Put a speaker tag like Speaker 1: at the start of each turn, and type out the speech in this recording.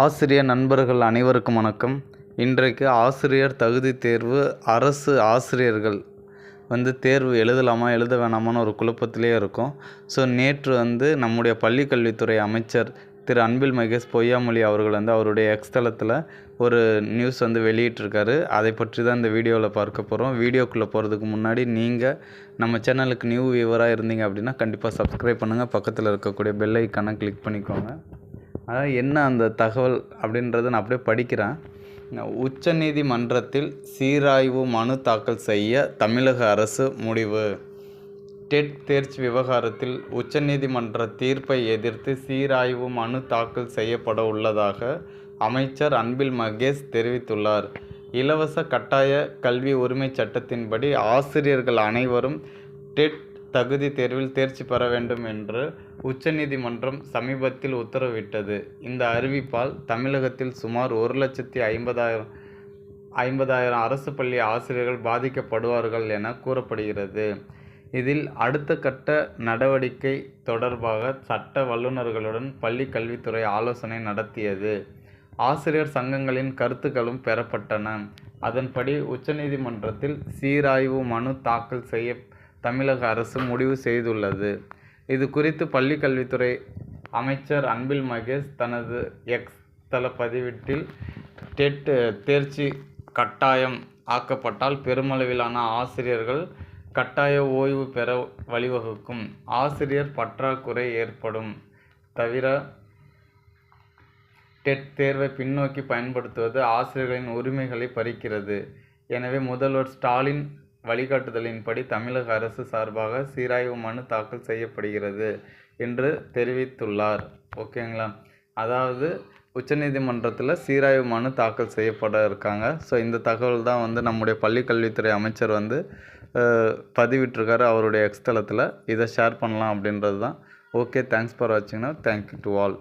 Speaker 1: ஆசிரியர் நண்பர்கள் அனைவருக்கும் வணக்கம். இன்றைக்கு ஆசிரியர் தகுதி தேர்வு அரசு ஆசிரியர்கள் வந்து தேர்வு எழுதலாமா எழுத வேணாமான்னு ஒரு குழப்பத்திலே இருக்கும். ஸோ நேற்று வந்து நம்முடைய பள்ளி கல்வித்துறை அமைச்சர் திரு அன்பில் மகேஷ் பொய்யாமொழி அவர்கள் வந்து அவருடைய எக்ஸ்தலத்தில் ஒரு நியூஸ் வந்து வெளியிட்டிருக்காரு. அதை பற்றி தான் இந்த வீடியோவில் பார்க்க போகிறோம் வீடியோக்குள்ளே போகிறதுக்கு முன்னாடி நீங்கள் நம்ம சேனலுக்கு நியூ வியூவராக இருந்தீங்க அப்படின்னா கண்டிப்பாக சப்ஸ்கிரைப் பண்ணுங்கள் பக்கத்தில் இருக்கக்கூடிய பெல் ஐக்கானை கிளிக் பண்ணிக்கோங்க. அதாவது என்ன அந்த தகவல் அப்படின்றத நான் அப்படியே படிக்கிறேன். உச்சநீதிமன்றத்தில் சீராய்வு மனு தாக்கல் செய்ய தமிழக அரசு முடிவு. டெட் தேர்ச்சி விவகாரத்தில் உச்சநீதிமன்ற தீர்ப்பை எதிர்த்து சீராய்வு மனு தாக்கல் செய்யப்பட உள்ளதாக அமைச்சர் அன்பில் மகேஷ் தெரிவித்துள்ளார். இலவச கட்டாய கல்வி உரிமை சட்டத்தின்படி ஆசிரியர்கள் அனைவரும் டெட் தகுதி தேர்வில் தேர்ச்சி பெற வேண்டும் என்று உச்சநீதிமன்றம் சமீபத்தில் உத்தரவிட்டது. இந்த அறிவிப்பால் தமிழகத்தில் சுமார் ஒரு லட்சத்தி ஐம்பதாயிரம் ஐம்பதாயிரம் அரசு பள்ளி ஆசிரியர்கள் பாதிக்கப்படுவார்கள் என கூறப்படுகிறது. இதில் அடுத்த கட்ட நடவடிக்கை தொடர்பாக சட்ட வல்லுநர்களுடன் பள்ளி கல்வித்துறை ஆலோசனை நடத்தியது. ஆசிரியர் சங்கங்களின் கருத்துக்களும் பெறப்பட்டன. அதன்படி உச்சநீதிமன்றத்தில் சீராய்வு மனு தாக்கல் செய்ய தமிழக அரசு முடிவு செய்துள்ளது. இது குறித்து பள்ளிக்கல்வித்துறை அமைச்சர் அன்பில் மகேஷ் தனது எக்ஸ் தள பதிவிட்டில் டெட் தேர்ச்சி கட்டாயம் ஆக்கப்பட்டால் பெருமளவிலான ஆசிரியர்கள் கட்டாய ஓய்வு பெற வழிவகுக்கும். ஆசிரியர் பற்றாக்குறை ஏற்படும். தவிர டெட் தேர்வை பின்னோக்கி பயன்படுத்துவது ஆசிரியர்களின் உரிமைகளை பறிக்கிறது. எனவே முதல்வர் ஸ்டாலின் வழிகாட்டுதலின்படி தமிழக அரசு சார்பாக சீராய்வு மனு தாக்கல் செய்யப்படுகிறது என்று தெரிவித்துள்ளார். ஓகேங்களா? அதாவது உச்சநீதிமன்றத்தில் சீராய்வு மனு தாக்கல் செய்யப்பட இருக்காங்க. ஸோ இந்த தகவல் தான் வந்து நம்முடைய பள்ளிக்கல்வித்துறை அமைச்சர் வந்து பதிவிட்டிருக்காரு. அவருடைய எக்ஸ்தலத்தில் இதை ஷேர் பண்ணலாம் அப்படின்றது தான். ஓகே தேங்க்ஸ் ஃபார் வாட்சிங்னா தேங்க்யூ டு ஆல்